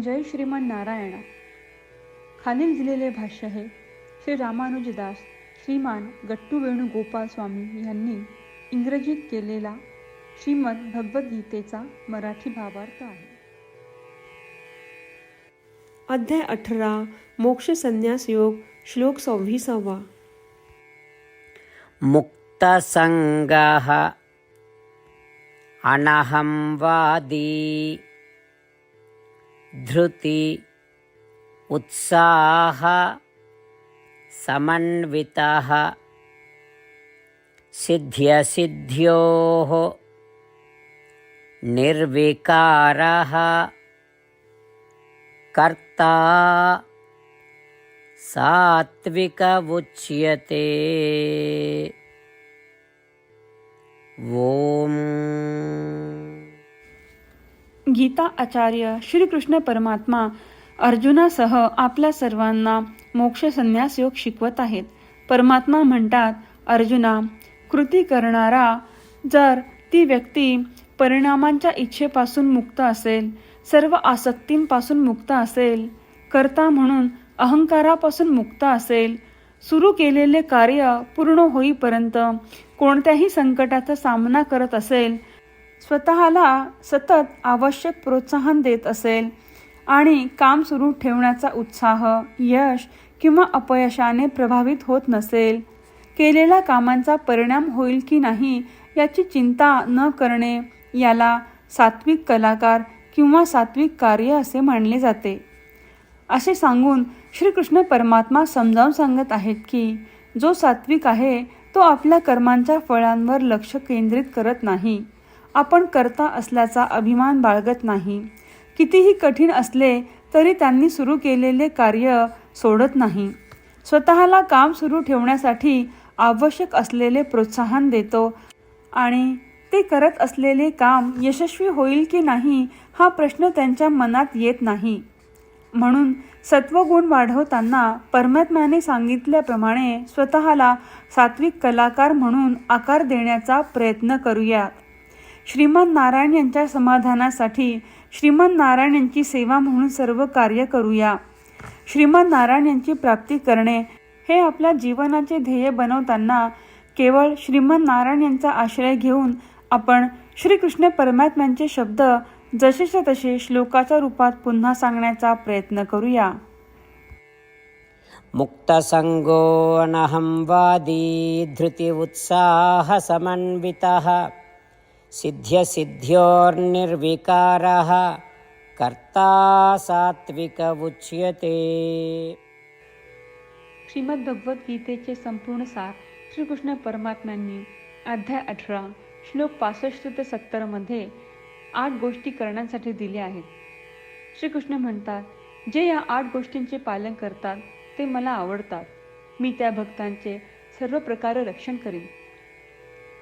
जय श्रीमान नारायणा. खालील दिलेले भाष्य हे श्री रामानुजदास श्रीमान गट्टू वेणुगोपाल स्वामी यांनी इंग्रजीत केलेला श्रीमद भगवद्गीतेचा मराठी भावार्थ आहे. अध्याय अठरा मोक्ष संन्यास योग श्लोक सव्वीसावा. मुक्तसङ्गः अनहंवादी धृति उत्साह समन्वितः सिद्ध्यसिद्ध्योः निर्विकारः कर्ता सात्विक उच्यते। ॐ गीता आचार्य श्रीकृष्ण परमात्मा अर्जुनासह आपल्या सर्वांना मोक्ष संन्यास योग शिकवत आहेत. परमात्मा म्हणतात अर्जुना कृती करणारा जर ती व्यक्ती परिणामांच्या इच्छेपासून मुक्त असेल सर्व आसक्तींपासून मुक्त असेल करता म्हणून अहंकारापासून मुक्त असेल सुरू केलेले कार्य पूर्ण होईपर्यंत कोणत्याही संकटाचा सामना करत असेल स्वतःला सतत आवश्यक प्रोत्साहन देत असेल आणि काम सुरू ठेवण्याचा उत्साह यश किंवा अपयशाने प्रभावित होत नसेल केलेल्या कामांचा परिणाम होईल की नाही याची चिंता न करणे याला सात्विक कलाकार किंवा सात्विक कार्य असे मानले जाते. असे सांगून श्रीकृष्ण परमात्मा समजावून सांगत आहेत की जो सात्विक आहे तो आपल्या कर्मांच्या फळांवर लक्ष केंद्रित करत नाही. आपण करता असल्याचा अभिमान बाळगत नाही. कितीही कठीण असले तरी त्यांनी सुरू केलेले कार्य सोडत नाही. स्वतःला काम सुरू ठेवण्यासाठी आवश्यक असलेले प्रोत्साहन देतो आणि ते करत असलेले काम यशस्वी होईल की नाही हा प्रश्न त्यांच्या मनात येत नाही. म्हणून सत्वगुण वाढवताना परमात्म्याने सांगितल्याप्रमाणे स्वतःला सात्विक कलाकार म्हणून आकार देण्याचा प्रयत्न करूयात श्रीमान नारायण यांच्या समाधानासाठी श्रीमान नारायण यांची सेवा म्हणून सर्व कार्य करूया. श्रीमान नारायण यांची प्राप्ती करणे हे आपल्या जीवनाचे ध्येय बनवताना केवळ श्रीमान नारायण यांचा आश्रय घेऊन आपण श्रीकृष्ण परमात्म्यांचे शब्द जसेच्या तसे श्लोकाच्या रूपात पुन्हा सांगण्याचा प्रयत्न करूया. मुक्तसङ्गो वादी धृति उत्साहसमन्वितः सिद्ध्यसिद्ध्योर्निर्विकारः। कर्ता सात्विक उच्यते। श्रीमद भगवद्गीतेचे संपूर्ण सार श्रीकृष्ण परमात्म्यांनी अध्याय अठरा श्लोक पासष्ट ते सत्तरमध्ये आठ गोष्टी करण्यासाठी दिल्या आहेत. श्रीकृष्ण म्हणतात जे या आठ गोष्टींचे पालन करतात ते मला आवडतात. मी त्या भक्तांचे सर्व प्रकारे रक्षण करीन.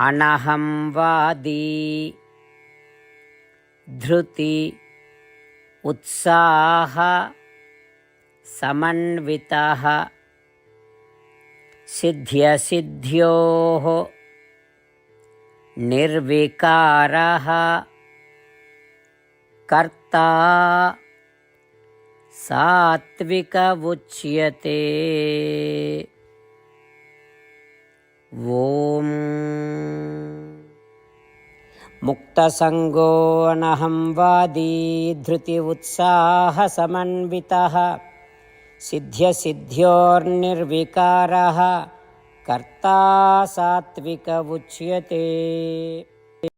मुक्तसङ्गः अनहंवादी धृति उत्साह समन्वितः। सिद्ध्यसिद्ध्योः निर्विकारः। कर्ता सात्विक उच्यते। ॐ मुक्तसङ्गो अनहं वादी धृति उत्साहसमन्वितः सिद्ध्यसिद्ध्योर्निर्विकारः कर्ता सात्विक उच्यते।